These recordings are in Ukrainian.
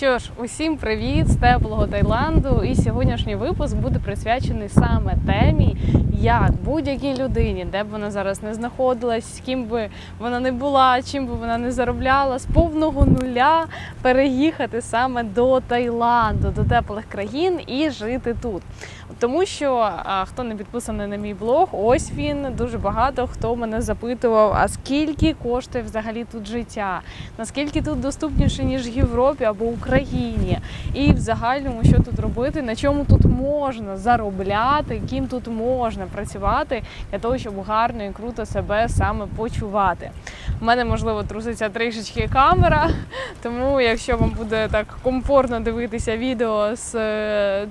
Що ж, усім привіт з теплого Таїланду. І сьогоднішній випуск буде присвячений саме темі, як будь-якій людині, де б вона зараз не знаходилась, з ким би вона не була, чим би вона не заробляла, з повного нуля переїхати саме до Таїланду, до теплих країн і жити тут. Тому що хто не підписаний на мій блог, ось він дуже багато хто мене запитував, а скільки коштує взагалі тут життя, наскільки тут доступніше ніж в Європі або Україні, і в загальному, що тут робити, на чому тут можна заробляти, ким тут можна працювати для того, щоб гарно і круто себе саме почувати. У мене можливо труситься трішечки камера, тому якщо вам буде так комфортно дивитися відео з е,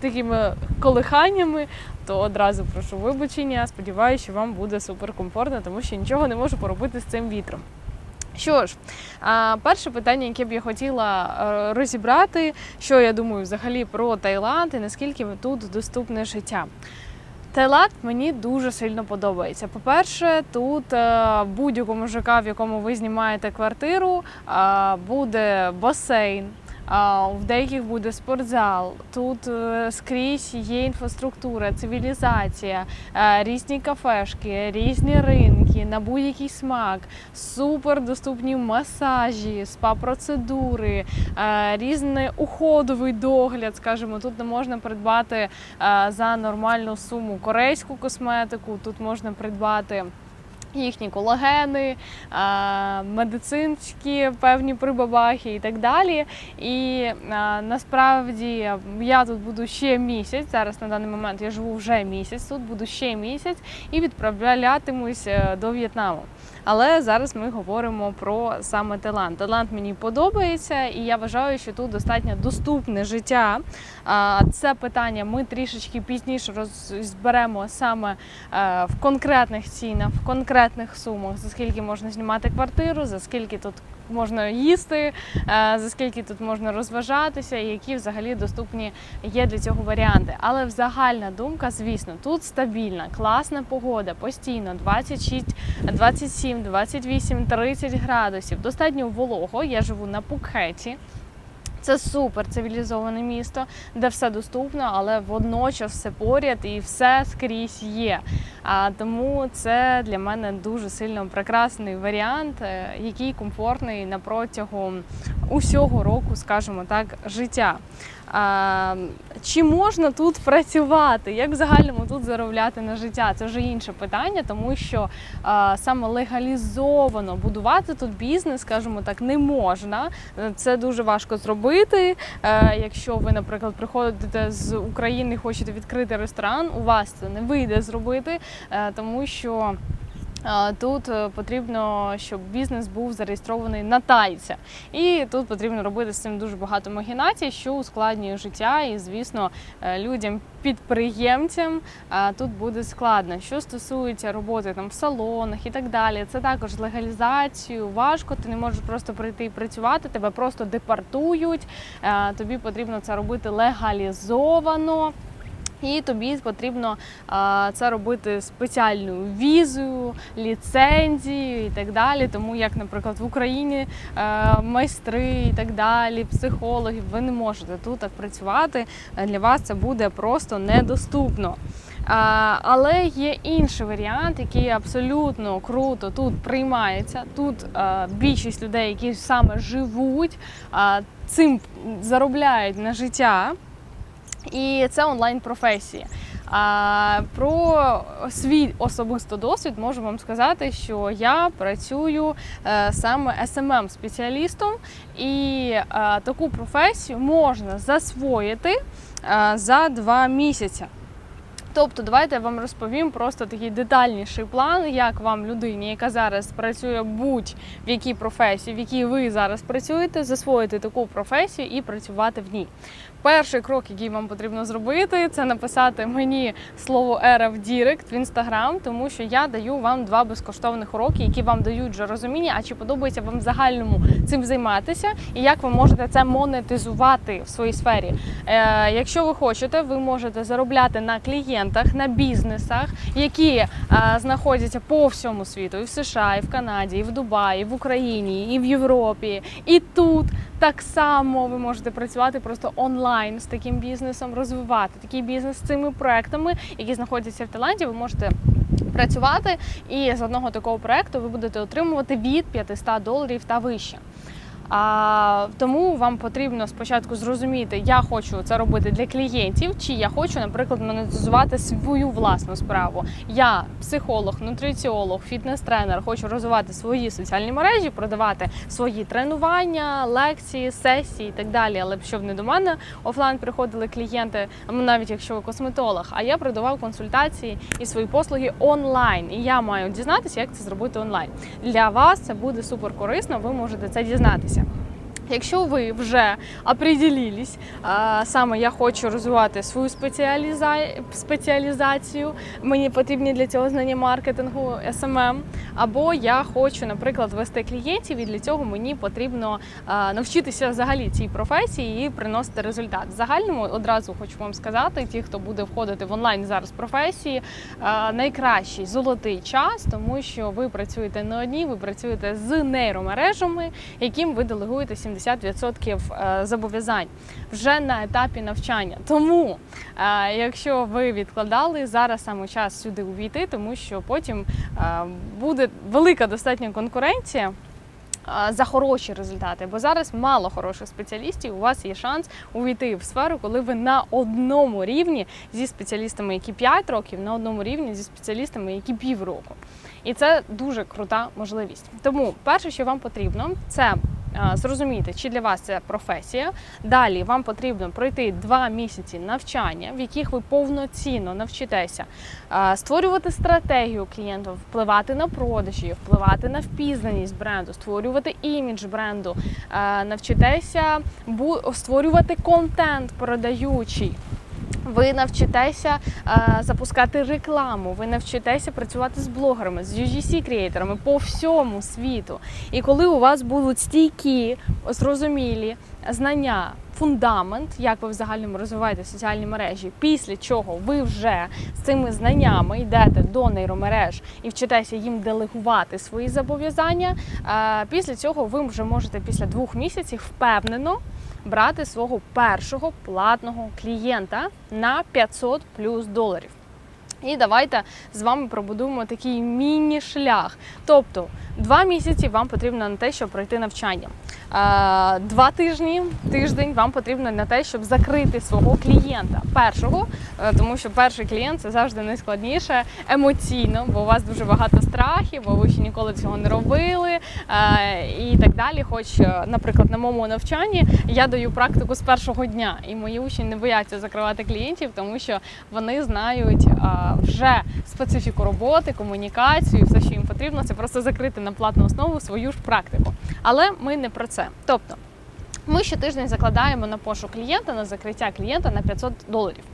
такими колиханнями, то одразу прошу вибачення. Сподіваюся, що вам буде суперкомфортно, тому що нічого не можу поробити з цим вітром. Що ж, перше питання, яке б я хотіла е, розібрати, що я думаю взагалі про Таїланд і наскільки тут доступне життя. Таїланд мені дуже сильно подобається. По-перше, тут е, будь-якому ЖК, в якому ви знімаєте квартиру, буде басейн. В деяких буде спортзал. Тут е, скрізь є інфраструктура, цивілізація, е, різні кафешки, різні ринки на будь-який смак, супер доступні масажі, спа-процедури, е, різний уходовий догляд. Скажімо, тут не можна придбати за нормальну суму корейську косметику. Тут можна придбати. Їхні колагени, е, медицинські певні прибабахи і так далі. І е, насправді я тут буду ще місяць. Зараз на даний момент я живу вже місяць. Тут буду ще місяць і відправлятимусь е, до В'єтнаму. Але зараз ми говоримо про саме Таїланд. Таїланд мені подобається, і я вважаю, що тут достатньо доступне життя. Це питання ми трішечки пізніше розберемо саме е, в конкретних цінах, в конкретних сумах, за скільки можна знімати квартиру, за скільки тут можна їсти, е, за скільки тут можна розважатися, і які взагалі доступні є для цього варіанти. Але загальна думка, звісно, тут стабільна, класна погода, постійно 26, 27, 28, 30 градусів. Достатньо волого. Я живу на Пукхеті. Це супер цивілізоване місто, де все доступно, але водночас все поряд і все скрізь є. А тому це для мене дуже сильно прекрасний варіант, е, який комфортний на протягом усього року, скажімо так, життя. А, чи можна тут працювати? Як в загальному тут заробляти на життя? Це вже інше питання, тому що а, саме легалізовано будувати тут бізнес, скажімо так, не можна. Це дуже важко зробити. Е, якщо ви, наприклад, приходите з України хочете відкрити ресторан, у вас це не вийде зробити, е, тому що. Тут е, потрібно, щоб бізнес був зареєстрований на тайця, і тут потрібно робити з цим дуже багато магінацій, що ускладнює життя, і звісно, е, людям підприємцям тут буде складно. Що стосується роботи там в салонах і так далі, це також з легалізацією важко. Ти не можеш просто прийти і працювати, тебе просто депортують. Тобі потрібно це робити легалізовано. І тобі потрібно це робити спеціальною візою, ліцензією і так далі. Тому як, наприклад, в Україні е, майстри і так далі, психологи, ви не можете тут так працювати. Для вас це буде просто недоступно. Але є інший варіант, який абсолютно круто тут приймається. Тут е, більшість людей, які саме живуть, цим заробляють на життя і це онлайн професії. А про свій особисто досвід можу вам сказати, що я працюю е, саме smm спеціалістом і е, таку професію можна засвоїти е, за два місяці. Тобто, давайте я вам розповім просто такий детальніший план, як вам людині, яка зараз працює будь-в якій професії, в якій ви зараз працюєте, засвоїти таку професію і працювати в ній. Перший крок, який вам потрібно зробити, це написати мені слово ера в Дірект в інстаграм, тому що я даю вам два безкоштовних уроки, які вам дають вже розуміння, а чи подобається вам загальному цим займатися, і як ви можете це монетизувати в своїй сфері. Е, якщо ви хочете, ви можете заробляти на клієнтах, на бізнесах, які е, знаходяться по всьому світу, і в США, і в Канаді, і в Дубаї, і в Україні, і в Європі, і тут. Так само ви можете працювати просто онлайн з таким бізнесом, розвивати такий бізнес з цими проектами, які знаходяться в Таїланді. Ви можете працювати, і з одного такого проекту ви будете отримувати від 500 доларів та вище. А, тому вам потрібно спочатку зрозуміти, я хочу це робити для клієнтів, чи я хочу, наприклад, монетизувати свою власну справу. Я психолог, нутриціолог, фітнес-тренер, хочу розвивати свої соціальні мережі, продавати свої тренування, лекції, сесії і так далі. Але щоб не до мене офлайн приходили клієнти, навіть якщо ви косметолог, а я продавав консультації і свої послуги онлайн. І я маю дізнатися, як це зробити онлайн. Для вас це буде супер корисно. Ви можете це дізнатися. Побачимося. Якщо ви вже определились, саме я хочу розвивати свою спеціаліза- спеціалізацію, мені потрібні для цього знання маркетингу, SMM, або я хочу, наприклад, вести клієнтів, і для цього мені потрібно навчитися взагалі цій професії і приносити результат. В загальному одразу хочу вам сказати, ті, хто буде входити в онлайн зараз професії, найкращий золотий час, тому що ви працюєте не одні, ви працюєте з нейромережами, яким ви делегуєте 70% е, зобов'язань вже на етапі навчання. Тому, е, якщо ви відкладали, зараз саме час сюди увійти, тому що потім е, буде велика достатня конкуренція. За хороші результати, бо зараз мало хороших спеціалістів. У вас є шанс увійти в сферу, коли ви на одному рівні зі спеціалістами, які 5 років, на одному рівні зі спеціалістами, які півроку. І це дуже крута можливість. Тому перше, що вам потрібно, це зрозуміти, чи для вас це професія. Далі вам потрібно пройти два місяці навчання, в яких ви повноцінно навчитеся створювати стратегію клієнтів, впливати на продажі, впливати на впізнаність бренду, створювати імідж бренду, навчитеся створювати контент продаючий. Ви навчитеся е, запускати рекламу, ви навчитеся працювати з блогерами, з UGC креаторами по всьому світу. І коли у вас будуть стійкі, зрозумілі знання, фундамент, як ви в загальному розвиваєте соціальні мережі, після чого ви вже з цими знаннями йдете до нейромереж і вчитеся їм делегувати свої зобов'язання. е, Після цього ви вже можете після двох місяців впевнено брати свого першого платного клієнта на 500 плюс доларів. І давайте з вами пробудуємо такий міні-шлях. Тобто два місяці вам потрібно на те, щоб пройти навчання. Е, Два тижні, тиждень вам потрібно на те, щоб закрити свого клієнта першого, е, тому що перший клієнт це завжди найскладніше емоційно, бо у вас дуже багато страхів, бо ви ще ніколи цього не робили е, і так далі. Хоч, наприклад, на моєму навчанні я даю практику з першого дня, і мої учні не бояться закривати клієнтів, тому що вони знають вже специфіку роботи, комунікацію, все, що їм потрібно, це просто закрити на платну основу свою ж практику. Але ми не про це. Тобто, ми щотиждень закладаємо на пошук клієнта, на закриття клієнта на 500 доларів.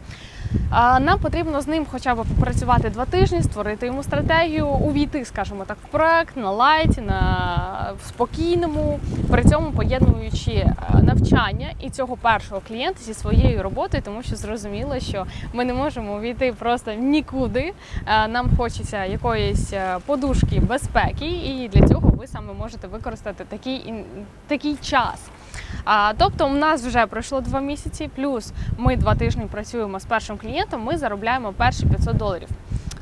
Нам потрібно з ним хоча б попрацювати два тижні, створити йому стратегію, увійти, скажімо так, в проект на лайті, на в спокійному, при цьому поєднуючи е, навчання і цього першого клієнта зі своєю роботою, тому що зрозуміло, що ми не можемо увійти просто нікуди. Е, Нам хочеться якоїсь е, подушки безпеки, і для цього ви саме можете використати такий, такий час. А, тобто, у нас вже пройшло два місяці, плюс ми два тижні працюємо з першим клієнтом, ми заробляємо перші 500 доларів.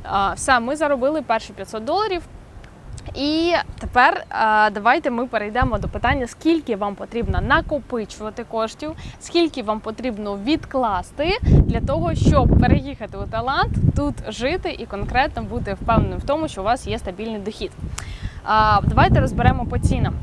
А, все, ми заробили перші 500 доларів. І тепер давайте ми перейдемо до питання, скільки вам потрібно накопичувати коштів, скільки вам потрібно відкласти для того, щоб переїхати у Таїланд, тут жити і конкретно бути впевненим в тому, що у вас є стабільний дохід. Давайте розберемо по цінам.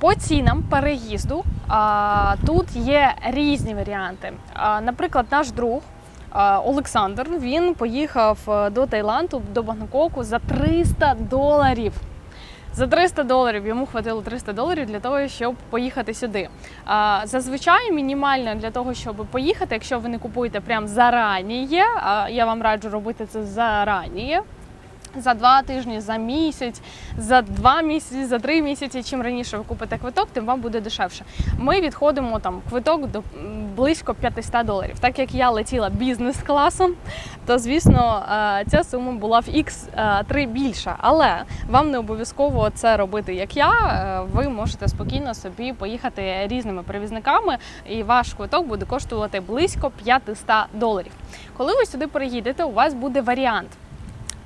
По цінам переїзду а, тут є різні варіанти. А, наприклад, наш друг. а, Олександр він поїхав е, до Таїланду, до Бангкоку за 300 доларів. За 300 доларів йому хватило 300 доларів для того, щоб поїхати сюди. А, зазвичай мінімально для того, щоб поїхати, якщо ви не купуєте прям зараніє, я вам раджу робити це зараніє. За два тижні, за місяць, за два місяці, за три місяці. Чим раніше ви купите квиток, тим вам буде дешевше. Ми відходимо там квиток до близько 500 доларів. Так як я летіла бізнес-класом, то звісно е, ця сума була в X3 більша. Але вам не обов'язково це робити, як я. Е, Ви можете спокійно собі поїхати різними перевізниками, і ваш квиток буде коштувати близько 500 доларів. Коли ви сюди приїдете, у вас буде варіант.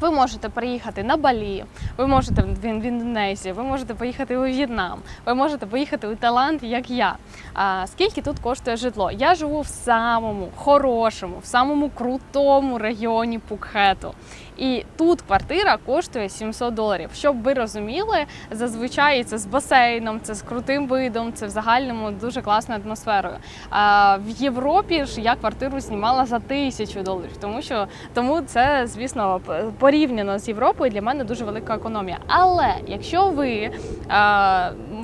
Ви можете приїхати на Балі, ви можете в Індонезію, ви можете поїхати у В'єтнам, ви можете поїхати у Таїланд, як я. А скільки тут коштує житло? Я живу в самому хорошому, в самому крутому районі Пукхету. І тут квартира коштує 700 доларів. Щоб ви розуміли, зазвичай це з басейном, це з крутим видом, це в загальному дуже класною атмосферою. А в Європі ж я квартиру знімала за тисячу доларів, тому що тому це, звісно, порівняно з Європою для мене дуже велика економія. Але якщо ви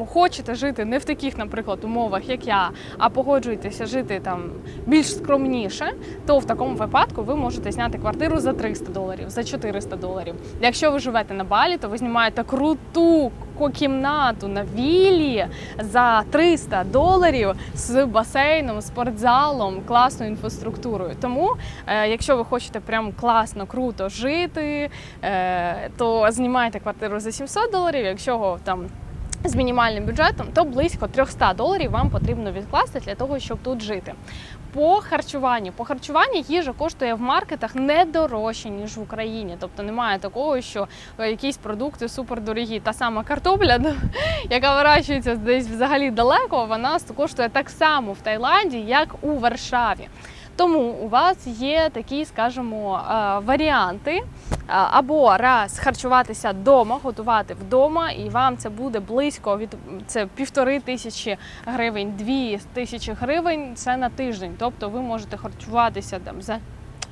е, хочете жити не в таких, наприклад, умовах, як я, а погоджуєтеся жити там більш скромніше, то в такому випадку ви можете зняти квартиру за 300 доларів, за 400 доларів. Якщо ви живете на Балі, то ви знімаєте круту кімнату на віллі за 300 доларів з басейном, спортзалом, класною інфраструктурою. Тому, е, якщо ви хочете прям класно, круто жити, е, то знімайте квартиру за 700 доларів. Якщо там з мінімальним бюджетом, то близько 300 доларів вам потрібно відкласти для того, щоб тут жити. По харчуванню. По харчуванню їжа коштує в маркетах не дорожче, ніж в Україні. Тобто немає такого, що е, якісь продукти супердорогі. Та сама картопля, ну, яка вирощується десь взагалі далеко, вона коштує так само в Таїланді, як у Варшаві. Тому у вас є такі, скажімо, е, варіанти. Е, Або раз харчуватися вдома, готувати вдома, і вам це буде близько від це півтори тисячі гривень, дві тисячі гривень це на тиждень. Тобто ви можете харчуватися там за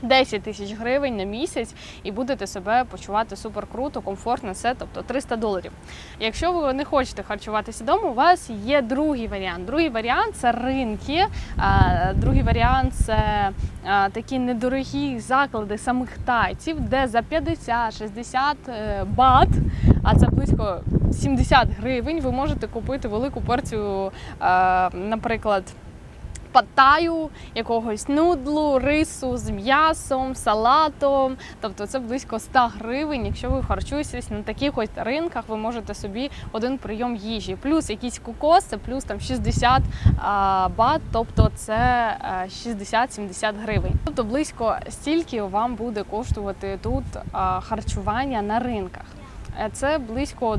10 тисяч гривень на місяць і будете себе почувати супер круто, комфортно, все, тобто 300 доларів. Якщо ви не хочете харчуватися вдома, у вас є другий варіант. Другий варіант це ринки. Другий варіант це такі недорогі заклади самих тайців, де за 50-60 е, бат, а це близько 70 гривень, ви можете купити велику порцію, е, наприклад. Паттаю, якогось нудлу, рису з м'ясом, салатом. Тобто це близько 100 гривень. Якщо ви харчуєтесь на таких ось ринках, ви можете собі один прийом їжі. Плюс якийсь кокос, це плюс там 60 а, бат, тобто це е, 60-70 гривень. Тобто близько стільки вам буде коштувати тут харчування на ринках. Е, Це близько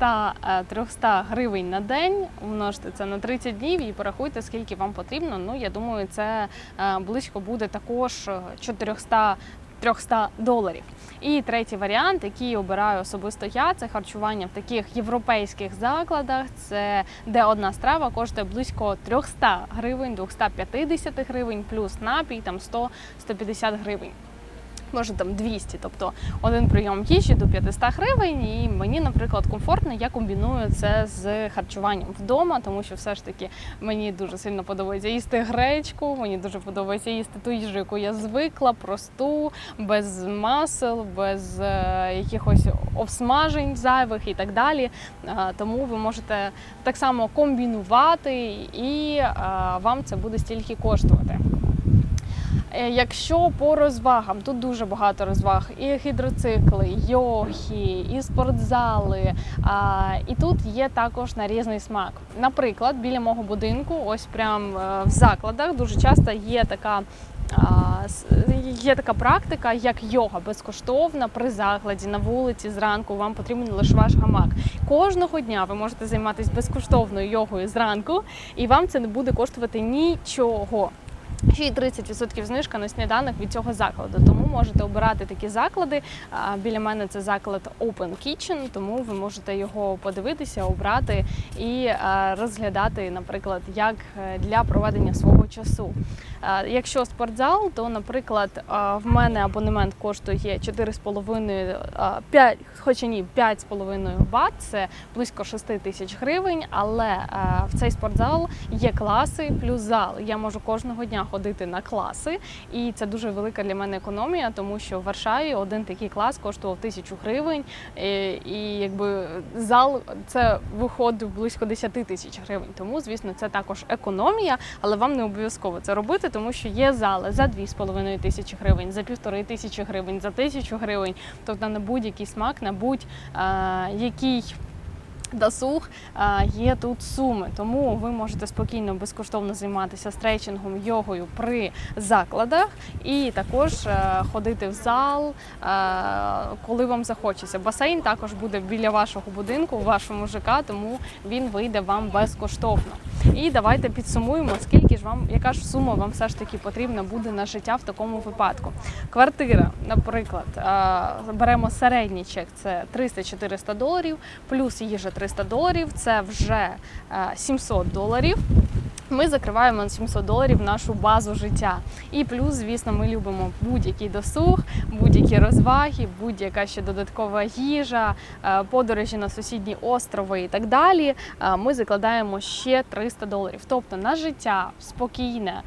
200-300 гривень на день. Умножте це на 30 днів і порахуйте, скільки вам потрібно. Ну, я думаю, це е, близько буде також е, 400 300 доларів. І третій варіант, який обираю особисто я, це харчування в таких європейських закладах. Це де одна страва коштує близько 300 гривень, 250 гривень, плюс напій там 100-150 гривень може там 200, тобто один прийом їжі до 500 гривень. І мені, наприклад, комфортно, я комбіную це з харчуванням вдома, тому що все ж таки мені дуже сильно подобається їсти гречку, мені дуже подобається їсти ту їжу, яку я звикла, просту, без масел, без е, якихось обсмажень зайвих і так далі. Е, тому ви можете так само комбінувати, і е, вам це буде стільки коштувати. Е, Якщо по розвагам, тут дуже багато розваг, і гідроцикли, йохи, і спортзали. І тут є також на різний смак. Наприклад, біля мого будинку, ось прям е, в закладах, дуже часто є така. Є така практика, як йога безкоштовна при закладі на вулиці зранку. Вам потрібен лише ваш гамак. Кожного дня ви можете займатися безкоштовною йогою зранку, і вам це не буде коштувати нічого. Ще й 30% знижка на сніданок від цього закладу. Тому можете обирати такі заклади. Біля мене це заклад Open Kitchen, тому ви можете його подивитися, обрати і розглядати, наприклад, як е, для проведення свого часу. Якщо спортзал, то, наприклад, в мене абонемент коштує 4,5, а, 5, хоча ні, 5,5 бат, це близько 6 тисяч гривень, але в цей спортзал є класи плюс зал. Я можу кожного дня ходити на класи. І це дуже велика для мене економія, тому що в Варшаві один такий клас коштував тисячу гривень, і, якби зал це виходив близько 10 тисяч гривень. Тому, звісно, це також економія, але вам не обов'язково це робити, тому що є зали за 2,5 тисячі гривень, за півтори тисячі гривень, за тисячу гривень. Тобто на будь-який смак, на будь-який досуг а, є тут суми, тому ви можете спокійно безкоштовно займатися стретчингом, йогою при закладах і також е, ходити в зал, е, коли вам захочеться. Басейн також буде біля вашого будинку, у вашому ЖК, тому він вийде вам безкоштовно. І давайте підсумуємо, скільки ж вам, яка ж сума вам все ж таки потрібна буде на життя в такому випадку. Квартира, наприклад, беремо середній чек, це 300-400 доларів, плюс їжа 300 доларів, це вже е, 700 доларів. Ми закриваємо на 700 доларів нашу базу життя. І плюс, звісно, ми любимо будь-який досуг, будь-які розваги, будь-яка ще додаткова їжа, е, подорожі на сусідні острови і так далі. Е, Ми закладаємо ще 300 доларів. Тобто на життя спокійне,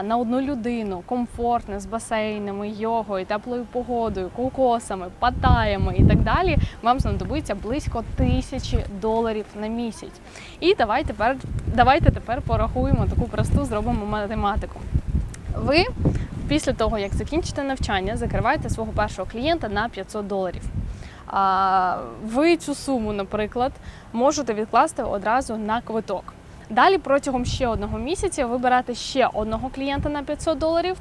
е, на одну людину, комфортне з басейнами, йогою, теплою погодою, кокосами, паттаями і так далі. Вам знадобиться близько тисячі доларів на місяць. І давайте тепер, давайте тепер порахуємо таку просту, зробимо математику. Ви після того, як закінчите навчання, закриваєте свого першого клієнта на 500 доларів. А, ви цю суму, наприклад, можете відкласти одразу на квиток. Далі протягом ще одного місяця ви берете ще одного клієнта на 500 доларів.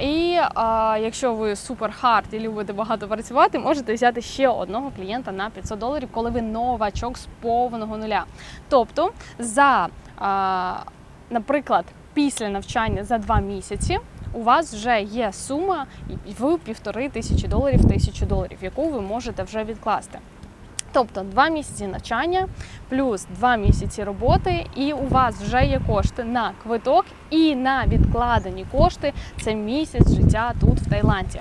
І а, якщо ви супер хард і любите багато працювати, можете взяти ще одного клієнта на 500 доларів, коли ви новачок з повного нуля. Тобто за, а, наприклад, після навчання за два місяці у вас вже є сума в півтори тисячі доларів, тисячу доларів, яку ви можете вже відкласти. Тобто два місяці навчання плюс два місяці роботи, і у вас вже є кошти на квиток і на відкладені кошти. Це місяць життя тут в Таїланді.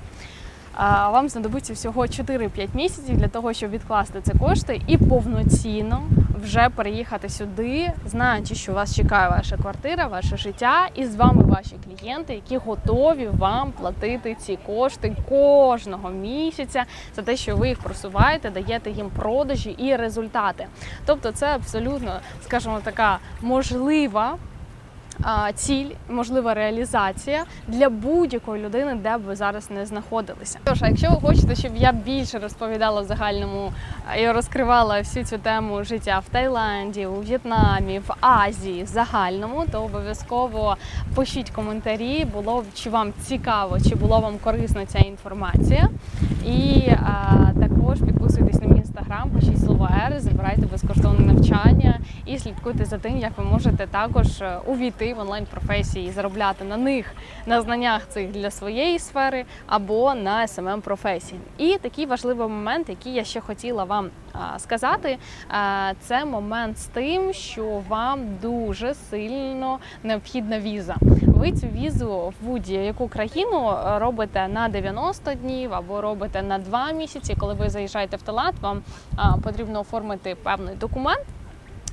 Вам знадобиться всього 4-5 місяців для того, щоб відкласти ці кошти і повноцінно вже переїхати сюди, знаючи, що вас чекає ваша квартира, ваше життя, і з вами ваші клієнти, які готові вам платити ці кошти кожного місяця за те, що ви їх просуваєте, даєте їм продажі і результати. Тобто, це абсолютно, скажімо, така можлива ціль, можлива реалізація для будь-якої людини, де б ви зараз не знаходилися. Тож, а якщо ви хочете, щоб я більше розповідала в загальному і розкривала всю цю тему життя в Таїланді, у В'єтнамі, в Азії в загальному, то обов'язково пишіть коментарі, було чи вам цікаво, чи було вам корисна ця інформація. І а, також підписуйтесь на мій інстаграм, пишіть слово Р, забирайте безкоштовне навчання і слідкуйте за тим, як ви можете також е, увійти в онлайн професії і заробляти на них на знаннях цих для своєї сфери або на smm професії. І такий важливий момент, який я ще хотіла вам сказати, це момент з тим, що вам дуже сильно необхідна віза. Ви цю візу в будь-яку країну е, робите на 90 днів або робите на 2 місяці. Коли ви заїжджаєте в Талант, вам потрібно оформити певний документ.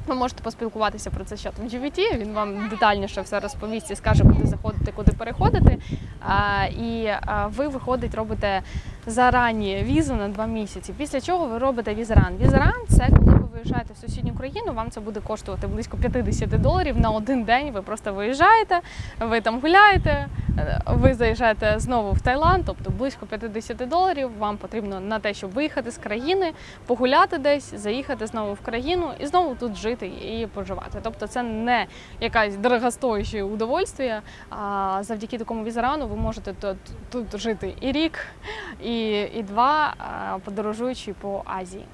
Ви можете поспілкуватися про це з чатом GVT, Він вам детальніше все розповість і скаже, куди заходити, куди переходити. І ви виходить, робите зарані візу на два місяці. Після чого ви робите візран. Візран це коли ви виїжджаєте в сусідню країну, вам це буде коштувати близько 50 доларів на один день. Ви просто виїжджаєте, ви там гуляєте, е, ви заїжджаєте знову в Таїланд, тобто близько 50 доларів. Вам потрібно на те, щоб виїхати з країни, погуляти десь, заїхати знову в країну і знову тут жити і проживати. Тобто, це не якась дорогостояще удовольствие. А завдяки такому візерану ви можете тут, тут жити і рік, і, і два подорожуючи по Азії.